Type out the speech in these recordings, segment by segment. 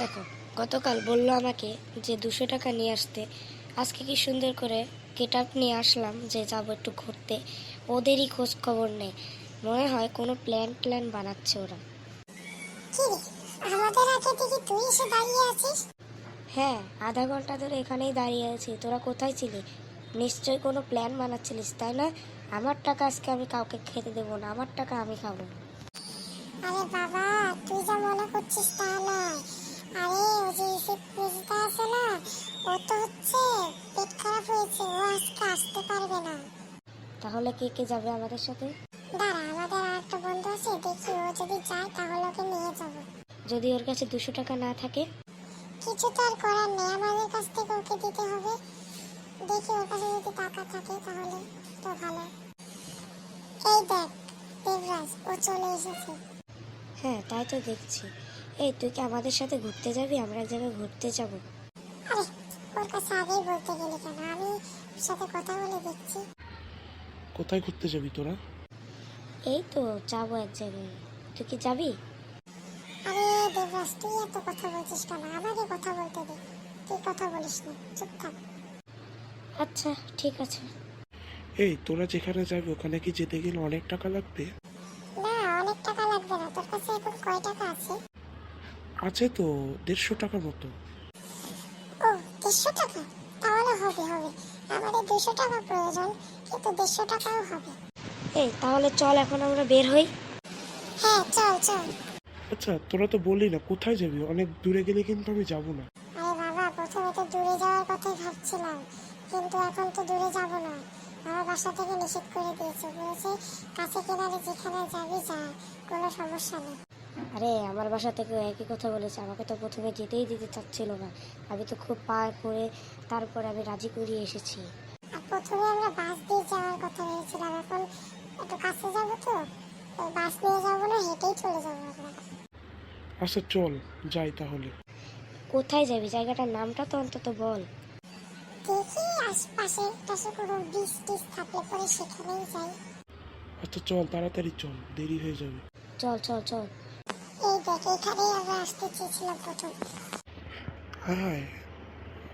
দেখো গতকাল বলল আমাকে যে দুশো টাকা নিয়ে আসতে। আজকে কি সুন্দর করে গেট আপ নিয়ে আসলাম যে যাব একটু ঘুরতে। ওদেরই খোঁজ খবর নেই। মনে হয় কোনো প্ল্যান ট্ল্যান বানাচ্ছে ওরা। আমাদের আগে দেখি তুই এসে দাঁড়িয়ে আছিস? হ্যাঁ আধা ঘণ্টা ধরে এখানেই দাঁড়িয়ে আছি। তোরা কোথায় ছিলি? নিশ্চয়ই কোনো প্ল্যান বানাচ্ছিলিস তাই না? আমার টাকা আজকে আমি কাউকে খেতে দেবো না আমার টাকা আমি খাব। আরে বাবা তুই যা মনে করছিস তা নয়। আরে ও যে পুজিতা আছে না ও তো হচ্ছে পেট খারাপ হয়েছে ও আজকে আসতে পারবে না। তাহলে কে কে যাবে আমাদের সাথে? দাঁড়া আমাদের আর একটা বন্ধু আছে দেখি ও যদি যায় তাহলে ওকে নিয়ে যাব। যদি ওর কাছে দুশো টাকা না থাকে? কিছু তো আর করার নেই আমাদের কাছ থেকে ওকে দিতে হবে। দেখি ওর কাছে যদি টাকা থাকে তাহলে তো ভালো। এই দেখ দেবরাজ ও চলে এসেছে। হ্যাঁ তাই তো দেখছি। এই তুই কি আমাদের সাথে ঘুরতে যাবি? আমরা এক জায়গায় ঘুরতে যাব। আরে ওর কাছে আগেই বলতে গেলি কেন? আমি ওর সাথে কথা বলে দেখছি। কোথায় ঘুরতে যাবি তোরা? এই তো যাব এক জায়গায়। তুই কি যাবি? আরে দেবরাজ তুই এত কথা বলছিস কেন? আমাকে কথা বলতে দে। তুই কথা বলিস না চুপ থাক। আচ্ছা ঠিক আছে। এই তোরা যেখানে যাবি ওখানে কি যেতে গেলে অনেক টাকা লাগবে? না অনেক টাকা লাগবে না। তোর কাছে এখন কয় টাকা আছে তো দেড়শো টাকা মতো। ও দেড়শো টাকা? তাহলে হবে হবে। আমাদের দুশো টাকা প্রয়োজন কিন্তু দেড়শো টাকাও হবে। এই তাহলে চল এখন আমরা বের হই। হ্যাঁ চল চল। আচ্ছা তোরা তো বললি না কোথায় যাবি? অনেক দূরে গেলে কিন্তু আমি যাব না। আরে বাবা প্রথমে তো দূরে যাওয়ার কথাই ভাবছিলাম কিন্তু এখন তো দূরে যাব না। আমার বাসা থেকে নিষেধ করে দিয়েছে বলেছে কাছে কিনারে যেখানে যাবি যা কোনো সমস্যা নেই। আরে আমার বাসা থেকে একই কথা বলেছে। আমাকে তো প্রথমে যেতেই দিতে চাচ্ছিল না। আমি তো খুব পার করে তারপর আমি রাজি করিয়ে এসেছি। আর প্রথমে আমরা বাস দিয়ে যাওয়ার কথা ভেবেছিলাম। এখন একটু কাছে যাব তো? তো বাস নিয়ে যাব না হেঁটেই চলে যাব আমরা। আচ্ছা চল যাই তাহলে। কোথায় যাবি? জায়গাটার নামটা তো অন্তত বল। দেখি আশপাশে টাশে কোনো বিচ টিচ থাকলে পরে সেখানেই যাই। আচ্ছা চল তাড়াতাড়ি চল দেরি হয়ে যাবে। চল চল চল। এখানেই আমরা আসতে চেয়েছিলাম প্রথম। হ্যাঁ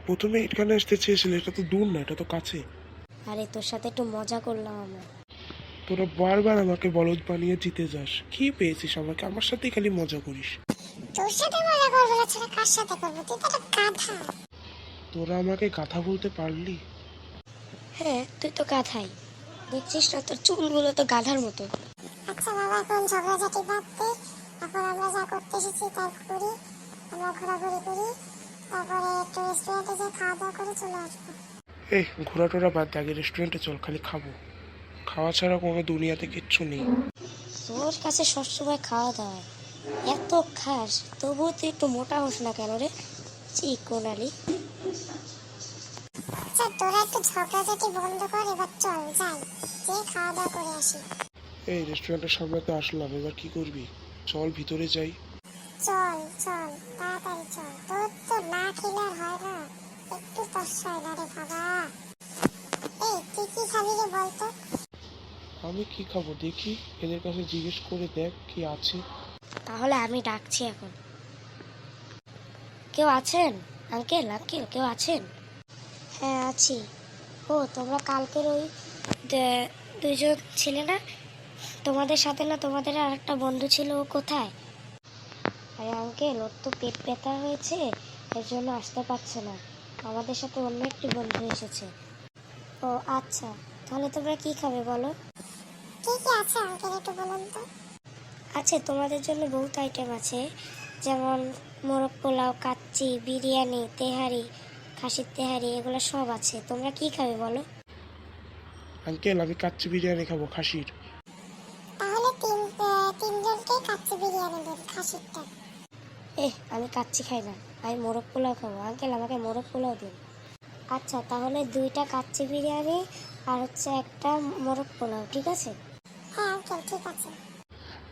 প্রথমে এখানে আসতে চেয়েছিলে এটা তো দূর না এটা তো কাছে। আরে তোর সাথে একটু মজা করলাম আমরা। তোরা বারবার আমাকে বলদ বানিয়ে জিতে যাস কি পেয়েছিস আমাকে? আমার সাথেই খালি মজা করিস। তোর সাথে মজা করব না ছাড়া কার সাথে করব? তুই তো একটা গাধা। তোরা আমাকে কথা বলতে পারলি? হ্যাঁ তুই তো গাধাই। দেখছিস না তোর চুলগুলো তো গাধার মতো। আচ্ছা বাবা এখন ঝগড়াঝাটি বাদ দে। এখন আমরা যা করতে এসেছি তাই করি আমরা ঘোরাঘুরি করি তারপরে একটু রেস্টুরেন্টে যে খাওয়া দাওয়া করে চলে আসব। এই ঘোরা টোরা বাদ দে আগে রেস্টুরেন্টে চল খালি খাব। খাওয়া ছাড়া কোনো দুনিয়াতে কিচ্ছু নেই। তোর কাছে সবসময় খাওয়া দাওয়া। এত খাস তবুও তুই একটু মোটা হোস না কেন রে? চিকোনালি আচ্ছা তোরা একটু ঝগড়াঝাটি বন্ধ কর এবার চল যাই। যে খাওয়া দাওয়া করে আসি। এই রেস্টুরেন্টের সামনে তো আসলাম এবার কি করবি? চল ভিতরে যাই। চল চল তাড়াতাড়ি চল। তোর তো না খেলে হয় না। একটু তসায় না রে বাবা। এই তুই কি খাবি রে বলতো আমি কি খাব? দেখি এদের কাছে জিজ্ঞেস করে দেখ কি আছে। তাহলে আমি ডাকছি এখন। কেউ আছেন? আঙ্কেল আঙ্কেল কেউ আছেন? হ্যাঁ আছি। ও তোমরা কালকের ওই দুইজন ছিলে না? তোমাদের সাথে না তোমাদের আর একটা বন্ধু ছিল ও কোথায়? আরে আঙ্কেল ওর তো পেট ব্যথা হয়েছে এর জন্য আসতে পারছে না। আমাদের সাথে অন্য একটি বন্ধু এসেছে। ও আচ্ছা তাহলে তোমরা কি খাবে বলো? কি কি আছে আঙ্কেল একটু বলুন তো? আছে তোমাদের জন্য বহুত আইটেম আছে যেমন মোরগ পোলাও কাচ্চি বিরিয়ানি তেহারি খাসির তেহারি এগুলো সব আছে। তোমরা কি খাবে বলো? আঙ্কেল আমি কাচ্চি বিরিয়ানি খাব খাসির। বিরিয়ানি দেন খাসিরটা এহ আমি কাচ্চি খাই না। আমি মোরগ পোলাও খাব। আঙ্কেল আমাকে মোরগ পোলাও দিন। আচ্ছা তাহলে দুইটা কাচ্চি বিরিয়ানি আর হচ্ছে একটা মোরগ পোলাও ঠিক আছে? হ্যাঁ আঙ্কেল ঠিক আছে।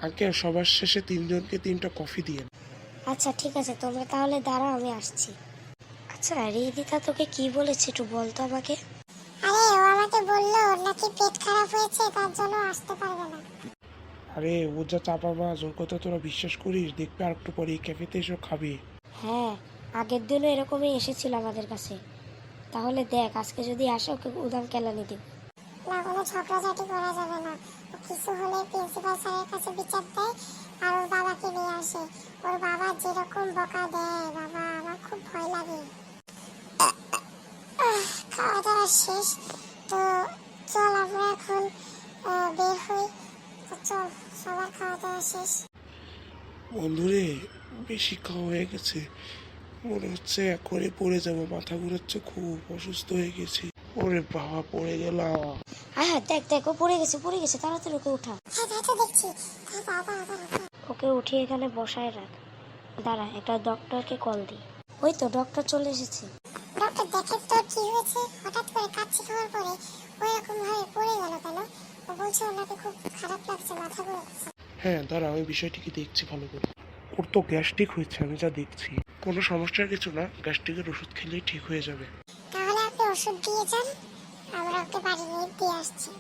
আঙ্কেল সবার শেষে তিনজনকে তিনটা কফি দিয়ে আচ্ছা ঠিক আছে তোমরা তাহলে দাঁড়াও আমি আসছি। আচ্ছা রিদিতা তোকে কি বলেছে একটু বলতো আমাকে। আরে ও আমাকে বলল ওর নাকি পেট খারাপ হয়েছে তার জন্য আসতে পারবে না। আরে ও যা চাপা মাছ ওর কথা তোরা বিশ্বাস করিস? দেখবে আর একটু পরে এই ক্যাফেতে এসে খাবে। হ্যাঁ আগের দিনও এরকমই এসেছিল আমাদের কাছে। তাহলে দেখ আজকে যদি আসে ওকে উদাম কেলানি দিব না কোনো ঝগড়াঝাটি করা যাবে না। কিছু হলে প্রিন্সিপাল স্যারের কাছে বিচার দেয় আর ওর বাবাকে নিয়ে আসে। ওর বাবা যেরকম বকা দেয় বাবা আমার খুব ভয় লাগে। আহ, খাওয়া দাওয়া শেষ। বন্ধুরে বেশি খাওয়া হয়ে গেছে। মনে হচ্ছে এখনই পড়ে যাব। মাথা ঘুরাচ্ছে খুব অসুস্থ হয়ে গেছি। ওরে বাবা পড়ে গেলাম। হ্যাঁ হ্যাঁ দেখ দেখ ও পড়ে গেছে পড়ে গেছে। তাড়াতাড়ি ওকে উঠা। হ্যাঁ দেখছি। হ্যাঁ বাবা বাবা বাবা। ওকে উঠিয়ে এখানে বসায় রাখ। দাঁড়া একটা ডক্টরকে কল দি ওই তো ডক্টর চলে এসেছে। ডক্টর দেখেন তো কি হয়েছে? হঠাৎ করে কাচ্চি খাওয়ার পরে। ওই রকম ভাবে পড়ে গেল কেন? ও বলছে ওনাকে খুব খারাপ লাগছে মাথা ঘুরাচ্ছে। হ্যাঁ দাঁড়া আমি বিষয়টিকে দেখছি ভালো করে। ওর তো গ্যাস্ট্রিক হয়েছে আমি যা দেখছি। কোনো সমস্যার কিছু না গ্যাস্ট্রিকের ওষুধ খেলেই ঠিক হয়ে যাবে। তাহলে আপনি ওষুধ দিয়ে যান আমরা ওকে বাড়ি নিয়ে দিয়ে আসছি।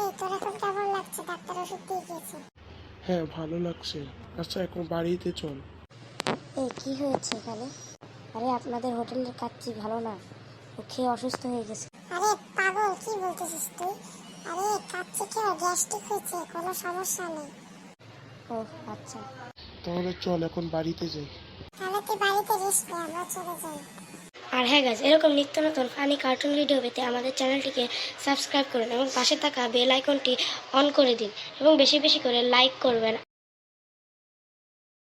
এই তোর এখন কেমন লাগছে? ডাক্তার ওষুধ দিয়ে দিয়েছে হ্যাঁ ভালো লাগছে। আচ্ছা এখন বাড়িতে চল। এই কি হয়েছে এখানে? আরে আপনাদের হোটেলের কাচ্চি ভালো না? ও খেয়ে অসুস্থ হয়ে গেছে। আরে পাগল কি বলতেছিস তুই? আরে কাচ্চি খেয়ে গ্যাস্ট্রিক হয়েছে কোনো সমস্যা নেই। ও আচ্ছা। তাহলে চল এখন বাড়িতে যাই। তাহলে তুই বাড়িতে যাস আমরা চলে যাই। আর হ্যাঁ গাছ এরকম নিত্য নতুন ফানি কার্টুন ভিডিও পেতে আমাদের চ্যানেলটিকে সাবস্ক্রাইব করুন এবং পাশে থাকা বেল আইকনটি অন করে দিন এবং বেশি বেশি করে লাইক করবেন।